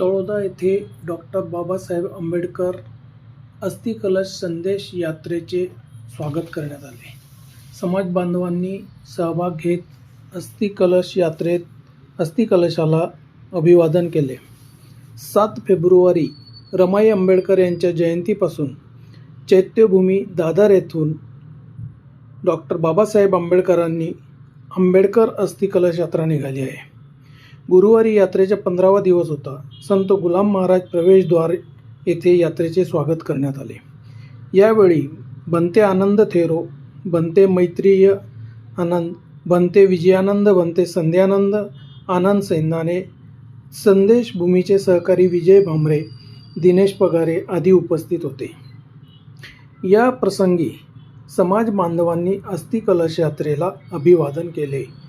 तळोदा येथे डॉक्टर बाबासाहेब आंबेडकर अस्थिकलश संदेश यात्रेचे स्वागत करण्यात आले. समाज बांधवांनी सहभाग घेत अस्थिकलश यात्रेत अस्थिकलशाला अभिवादन केले. सात फेब्रुवारी रमाई आंबेडकर यांच्या जयंतीपासून चैत्यभूमी दादर येथून डॉक्टर बाबासाहेब आंबेडकरांनी आंबेडकर अस्थिकलश यात्रा निघाली आहे. गुरुवारी यात्रेचा पंधरावा दिवस होता. संत गुलाम महाराज प्रवेशद्वार येथे यात्रेचे स्वागत करण्यात आले. यावेळी बनते आनंद थेरो बनते मैत्रीय आनंद बनते विजयानंद बनते संध्यानंद आनंद सैनाने संदेश भूमीचे सहकारी विजय भांबरे दिनेश पगारे आदी उपस्थित होते. या प्रसंगी समाज बांधवांनी अस्थिकलश यात्रेला अभिवादन केले.